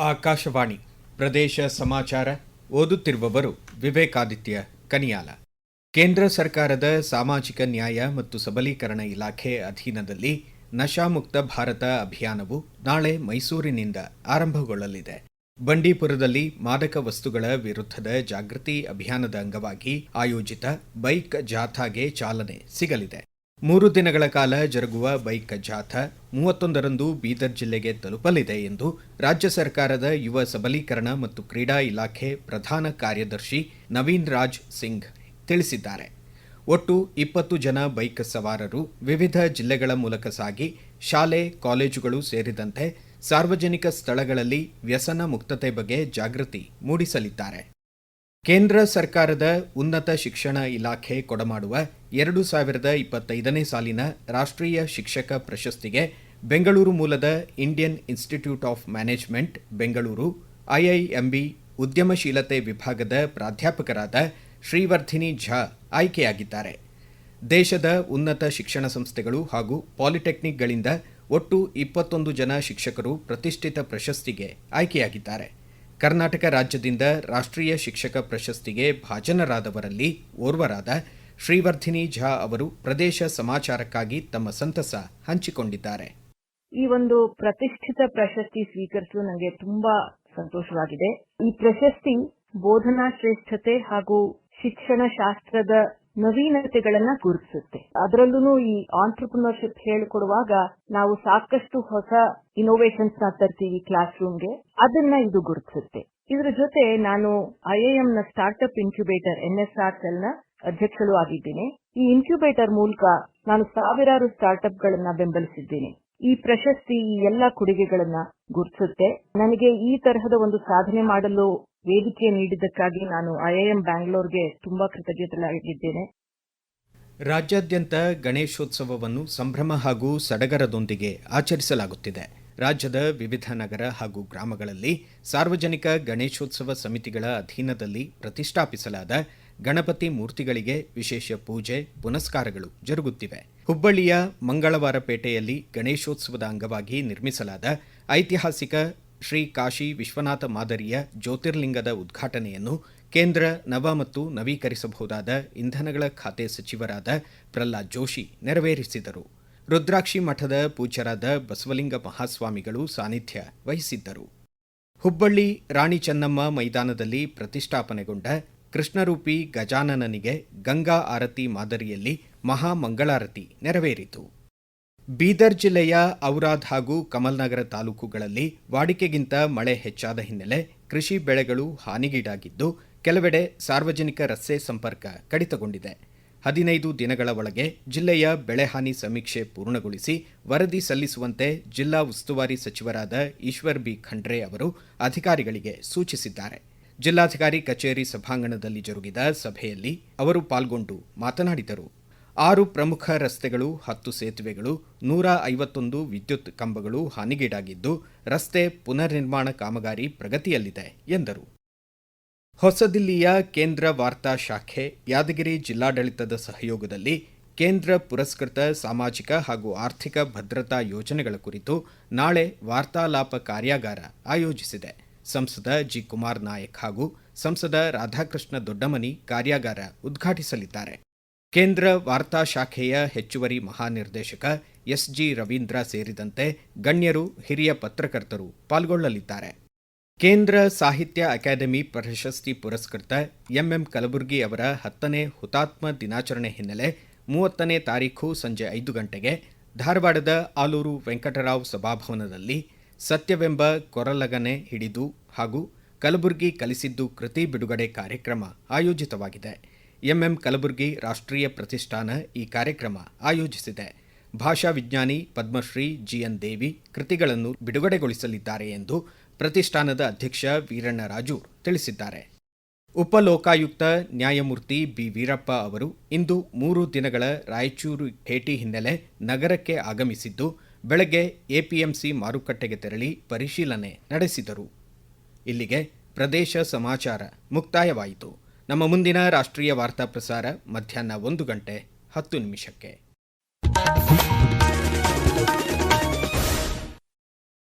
ಆಕಾಶವಾಣಿ ಪ್ರದೇಶ ಸಮಾಚಾರ ಓದುತ್ತಿರುವವರು ವಿವೇಕಾದಿತ್ಯ ಕನಿಯಾಲ. ಕೇಂದ್ರ ಸರ್ಕಾರದ ಸಾಮಾಜಿಕ ನ್ಯಾಯ ಮತ್ತು ಸಬಲೀಕರಣ ಇಲಾಖೆ ಅಧೀನದಲ್ಲಿ ನಶಾಮುಕ್ತ ಭಾರತ ಅಭಿಯಾನವು ನಾಳೆ ಮೈಸೂರಿನಿಂದ ಆರಂಭಗೊಳ್ಳಲಿದೆ. ಬಂಡೀಪುರದಲ್ಲಿ ಮಾದಕ ವಸ್ತುಗಳ ವಿರುದ್ಧದ ಜಾಗೃತಿ ಅಭಿಯಾನದ ಅಂಗವಾಗಿ ಆಯೋಜಿತ ಬೈಕ್ ಜಾಥಾಗೆ ಚಾಲನೆ ಸಿಗಲಿದೆ. ಮೂರು ದಿನಗಳ ಕಾಲ ಜರುಗುವ ಬೈಕ್ ಜಾಥಾ ಮೂವತ್ತೊಂದರಂದು ಬೀದರ್ ಜಿಲ್ಲೆಗೆ ತಲುಪಲಿದೆ ಎಂದು ರಾಜ್ಯ ಸರ್ಕಾರದ ಯುವ ಸಬಲೀಕರಣ ಮತ್ತು ಕ್ರೀಡಾ ಇಲಾಖೆ ಪ್ರಧಾನ ಕಾರ್ಯದರ್ಶಿ ನವೀನ್ ರಾಜ್ ಸಿಂಗ್ ತಿಳಿಸಿದ್ದಾರೆ. ಒಟ್ಟು ಇಪ್ಪತ್ತು ಜನ ಬೈಕ್ ಸವಾರರು ವಿವಿಧ ಜಿಲ್ಲೆಗಳ ಮೂಲಕ ಸಾಗಿ ಶಾಲೆ, ಕಾಲೇಜುಗಳು ಸೇರಿದಂತೆ ಸಾರ್ವಜನಿಕ ಸ್ಥಳಗಳಲ್ಲಿ ವ್ಯಸನ ಮುಕ್ತತೆ ಬಗ್ಗೆ ಜಾಗೃತಿ ಮೂಡಿಸಲಿದ್ದಾರೆ. ಕೇಂದ್ರ ಸರ್ಕಾರದ ಉನ್ನತ ಶಿಕ್ಷಣ ಇಲಾಖೆ ಕೊಡಮಾಡುವ ಎರಡು ಸಾವಿರದ ಇಪ್ಪತ್ತೈದನೇ ಸಾಲಿನ ರಾಷ್ಟ್ರೀಯ ಶಿಕ್ಷಕ ಪ್ರಶಸ್ತಿಗೆ ಬೆಂಗಳೂರು ಮೂಲದ Indian institute of management, Bengaluru, IIMB ಉದ್ಯಮಶೀಲತೆ ವಿಭಾಗದ ಪ್ರಾಧ್ಯಾಪಕರಾದ ಶ್ರೀವರ್ಧಿನಿ ಝಾ ಆಯ್ಕೆಯಾಗಿದ್ದಾರೆ. ದೇಶದ ಉನ್ನತ ಶಿಕ್ಷಣ ಸಂಸ್ಥೆಗಳು ಹಾಗೂ ಪಾಲಿಟೆಕ್ನಿಕ್ಗಳಿಂದ ಒಟ್ಟು ಇಪ್ಪತ್ತೊಂದು ಜನ ಶಿಕ್ಷಕರು ಪ್ರತಿಷ್ಠಿತ ಪ್ರಶಸ್ತಿಗೆ ಆಯ್ಕೆಯಾಗಿದ್ದಾರೆ. ಕರ್ನಾಟಕ ರಾಜ್ಯದಿಂದ ರಾಷ್ಟ್ರೀಯ ಶಿಕ್ಷಕ ಪ್ರಶಸ್ತಿಗೆ ಭಾಜನರಾದವರಲ್ಲಿ ಓರ್ವರಾದ ಶ್ರೀವರ್ಧಿನಿ ಝಾ ಅವರು ಪ್ರದೇಶ ಸಮಾಚಾರಕ್ಕಾಗಿ ತಮ್ಮ ಸಂತಸ ಹಂಚಿಕೊಂಡಿದ್ದಾರೆ. ಈ ಒಂದು ಪ್ರತಿಷ್ಠಿತ ಪ್ರಶಸ್ತಿ ಸ್ವೀಕರಿಸಲು ನನಗೆ ತುಂಬಾ ಸಂತೋಷವಾಗಿದೆ. ಈ ಪ್ರಶಸ್ತಿ ಬೋಧನಾ ಶ್ರೇಷ್ಠತೆ ಹಾಗೂ ಶಿಕ್ಷಣ ಶಾಸ್ತ್ರದ ನವೀನತೆಗಳನ್ನ ಗುರುತಿಸುತ್ತೆ. ಅದರಲ್ಲೂ ಈ ಆಂಟರ್ಪ್ರಿನರ್ಶಿಪ್ ಹೇಳಿಕೊಡುವಾಗ ನಾವು ಸಾಕಷ್ಟು ಹೊಸ ಇನೋವೇಷನ್ಸ್ನ ತರ್ತೀವಿ ಕ್ಲಾಸ್ ರೂಮ್ಗೆ ಅದನ್ನ ಇದು ಗುರುತಿಸುತ್ತೆ. ಇದರ ಜೊತೆ ನಾನು ಐಐಎಂ ನ ಸ್ಟಾರ್ಟ್ಅಪ್ ಇನ್ಕ್ಯುಬೇಟರ್ ಎನ್ಎಸ್ಆರ್ ಸೆಲ್ನ ಅಧ್ಯಕ್ಷಳು ಆಗಿದ್ದೀನಿ. ಈ ಇನ್ಕ್ಯುಬೇಟರ್ ಮೂಲಕ ನಾನು ಸಾವಿರಾರು ಸ್ಟಾರ್ಟ್ಅಪ್ ಗಳನ್ನ ಬೆಂಬಲಿಸಿದ್ದೀನಿ. ಈ ಪ್ರಶಸ್ತಿ, ಈ ಎಲ್ಲ ಕೊಡುಗೆಗಳನ್ನ ಗುರುತಿಸುತ್ತೆ. ನನಗೆ ಈ ತರಹದ ಒಂದು ಸಾಧನೆ ಮಾಡಲು ವೇದಿಕೆ ನೀಡಿದ್ದಕ್ಕಾಗಿ ನಾನು ಐಐಎಂ ಬ್ಯಾಂಗ್ಳೂರ್ಗೆ ತುಂಬಾ ಕೃತಜ್ಞತೆಯಾಗಿದ್ದೇನೆ ರಾಜ್ಯಾದ್ಯಂತ ಗಣೇಶೋತ್ಸವವನ್ನು ಸಂಭ್ರಮ ಹಾಗೂ ಸಡಗರದೊಂದಿಗೆ ಆಚರಿಸಲಾಗುತ್ತಿದೆ. ರಾಜ್ಯದ ವಿವಿಧ ನಗರ ಹಾಗೂ ಗ್ರಾಮಗಳಲ್ಲಿ ಸಾರ್ವಜನಿಕ ಗಣೇಶೋತ್ಸವ ಸಮಿತಿಗಳ ಅಧೀನದಲ್ಲಿ ಪ್ರತಿಷ್ಠಾಪಿಸಲಾದ ಗಣಪತಿ ಮೂರ್ತಿಗಳಿಗೆ ವಿಶೇಷ ಪೂಜೆ, ಪುನಸ್ಕಾರಗಳು ಜರುಗುತ್ತಿವೆ. ಹುಬ್ಬಳ್ಳಿಯ ಮಂಗಳವಾರಪೇಟೆಯಲ್ಲಿ ಗಣೇಶೋತ್ಸವದ ಅಂಗವಾಗಿ ನಿರ್ಮಿಸಲಾದ ಐತಿಹಾಸಿಕ ಶ್ರೀ ಕಾಶಿ ವಿಶ್ವನಾಥ ಮಾದರಿಯ ಜ್ಯೋತಿರ್ಲಿಂಗದ ಉದ್ಘಾಟನೆಯನ್ನು ಕೇಂದ್ರ ನವ ಮತ್ತು ನವೀಕರಿಸಬಹುದಾದ ಇಂಧನಗಳ ಖಾತೆ ಸಚಿವರಾದ ಪ್ರಹ್ಲಾದ್ ಜೋಶಿ ನೆರವೇರಿಸಿದರು. ರುದ್ರಾಕ್ಷಿ ಮಠದ ಪೂಜ್ಯರಾದ ಬಸವಲಿಂಗ ಮಹಾಸ್ವಾಮಿಗಳು ಸಾನ್ನಿಧ್ಯ ವಹಿಸಿದ್ದರು. ಹುಬ್ಬಳ್ಳಿ ರಾಣಿ ಚೆನ್ನಮ್ಮ ಮೈದಾನದಲ್ಲಿ ಪ್ರತಿಷ್ಠಾಪನೆಗೊಂಡ ಕೃಷ್ಣರೂಪಿ ಗಜಾನನನಿಗೆ ಗಂಗಾ ಆರತಿ ಮಾದರಿಯಲ್ಲಿ ಮಹಾ ಮಂಗಳಾರತಿ ನೆರವೇರಿತು. ಬೀದರ್ ಜಿಲ್ಲೆಯ ಔರಾದ್ ಹಾಗೂ ಕಮಲ್ನಗರ ತಾಲೂಕುಗಳಲ್ಲಿ ವಾಡಿಕೆಗಿಂತ ಮಳೆ ಹೆಚ್ಚಾದ ಹಿನ್ನೆಲೆ ಕೃಷಿ ಬೆಳೆಗಳು ಹಾನಿಗೀಡಾಗಿದ್ದು ಕೆಲವೆಡೆ ಸಾರ್ವಜನಿಕ ರಸ್ತೆ ಸಂಪರ್ಕ ಕಡಿತಗೊಂಡಿದೆ. ಹದಿನೈದು ದಿನಗಳ ಒಳಗೆ ಜಿಲ್ಲೆಯ ಬೆಳೆಹಾನಿ ಸಮೀಕ್ಷೆ ಪೂರ್ಣಗೊಳಿಸಿ ವರದಿ ಸಲ್ಲಿಸುವಂತೆ ಜಿಲ್ಲಾ ಉಸ್ತುವಾರಿ ಸಚಿವರಾದ ಈಶ್ವರ್ ಬಿ. ಖಂಡ್ರೆ ಅವರು ಅಧಿಕಾರಿಗಳಿಗೆ ಸೂಚಿಸಿದ್ದಾರೆ. ಜಿಲ್ಲಾಧಿಕಾರಿ ಕಚೇರಿ ಸಭಾಂಗಣದಲ್ಲಿ ಜರುಗಿದ ಸಭೆಯಲ್ಲಿ ಅವರು ಪಾಲ್ಗೊಂಡು ಮಾತನಾಡಿದರು. ಆರು ಪ್ರಮುಖ ರಸ್ತೆಗಳು, ಹತ್ತು ಸೇತುವೆಗಳು, ನೂರ ಐವತ್ತೊಂದು ವಿದ್ಯುತ್ ಕಂಬಗಳು ಹಾನಿಗೀಡಾಗಿದ್ದು ರಸ್ತೆ ಪುನರ್ನಿರ್ಮಾಣ ಕಾಮಗಾರಿ ಪ್ರಗತಿಯಲ್ಲಿದೆ ಎಂದರು. ಹೊಸದಿಲ್ಲಿಯ ಕೇಂದ್ರ ವಾರ್ತಾ ಶಾಖೆ ಯಾದಗಿರಿ ಜಿಲ್ಲಾಡಳಿತದ ಸಹಯೋಗದಲ್ಲಿ ಕೇಂದ್ರ ಪುರಸ್ಕೃತ ಸಾಮಾಜಿಕ ಹಾಗೂ ಆರ್ಥಿಕ ಭದ್ರತಾ ಯೋಜನೆಗಳ ಕುರಿತು ನಾಳೆ ವಾರ್ತಾಲಾಪ ಕಾರ್ಯಾಗಾರ ಆಯೋಜಿಸಿದೆ. ಸಂಸದ ಜಿ ಕುಮಾರ್ ನಾಯಕ್ ಹಾಗೂ ಸಂಸದ ರಾಧಾಕೃಷ್ಣ ದೊಡ್ಡಮನಿ ಕಾರ್ಯಾಗಾರ ಉದ್ಘಾಟಿಸಲಿದ್ದಾರೆ. ಕೇಂದ್ರ ವಾರ್ತಾ ಶಾಖೆಯ ಹೆಚ್ಚುವರಿ ಮಹಾನಿರ್ದೇಶಕ ಎಸ್ಜಿ ರವೀಂದ್ರ ಸೇರಿದಂತೆ ಗಣ್ಯರು, ಹಿರಿಯ ಪತ್ರಕರ್ತರು ಪಾಲ್ಗೊಳ್ಳಲಿದ್ದಾರೆ. ಕೇಂದ್ರ ಸಾಹಿತ್ಯ ಅಕಾಡೆಮಿ ಪ್ರಶಸ್ತಿ ಪುರಸ್ಕೃತ ಎಂಎಂ ಕಲಬುರ್ಗಿ ಅವರ ಹತ್ತನೇ ಹುತಾತ್ಮ ದಿನಾಚರಣೆ ಹಿನ್ನೆಲೆ ಮೂವತ್ತನೇ ತಾರೀಖು ಸಂಜೆ ಐದು ಗಂಟೆಗೆ ಧಾರವಾಡದ ಆಲೂರು ವೆಂಕಟರಾವ್ ಸಭಾಭವನದಲ್ಲಿ ಸತ್ಯವೆಂಬ ಕೊರಲಗನೆ ಹಿಡಿದು ಹಾಗೂ ಕಲಬುರ್ಗಿ ಕಲಿಸಿದ್ದು ಕೃತಿ ಬಿಡುಗಡೆ ಕಾರ್ಯಕ್ರಮ ಆಯೋಜಿತವಾಗಿದೆ. ಎಂಎಂ ಕಲಬುರ್ಗಿ ರಾಷ್ಟ್ರೀಯ ಪ್ರತಿಷ್ಠಾನ ಈ ಕಾರ್ಯಕ್ರಮ ಆಯೋಜಿಸಿದೆ. ಭಾಷಾ ವಿಜ್ಞಾನಿ ಪದ್ಮಶ್ರೀ ಜಿಎನ್ ದೇವಿ ಕೃತಿಗಳನ್ನು ಬಿಡುಗಡೆಗೊಳಿಸಲಿದ್ದಾರೆ ಎಂದು ಪ್ರತಿಷ್ಠಾನದ ಅಧ್ಯಕ್ಷ ವೀರಣ್ಣ ರಾಜು ತಿಳಿಸಿದ್ದಾರೆ. ಉಪಲೋಕಾಯುಕ್ತ ನ್ಯಾಯಮೂರ್ತಿ ಬಿ. ವೀರಪ್ಪ ಅವರು ಇಂದು ಮೂರು ದಿನಗಳ ರಾಯಚೂರು ಭೇಟಿ ಹಿನ್ನೆಲೆ ನಗರಕ್ಕೆ ಆಗಮಿಸಿದ್ದು, ಬೆಳಗ್ಗೆ ಎಪಿಎಂಸಿ ಮಾರುಕಟ್ಟೆಗೆ ತೆರಳಿ ಪರಿಶೀಲನೆ ನಡೆಸಿದರು. ಇಲ್ಲಿಗೆ ಪ್ರದೇಶ ಸಮಾಚಾರ ಮುಕ್ತಾಯವಾಯಿತು. ನಮ್ಮ ಮುಂದಿನ ರಾಷ್ಟ್ರೀಯ ವಾರ್ತಾ ಪ್ರಸಾರ ಮಧ್ಯಾಹ್ನ ಒಂದು ಗಂಟೆ ಹತ್ತು ನಿಮಿಷಕ್ಕೆ.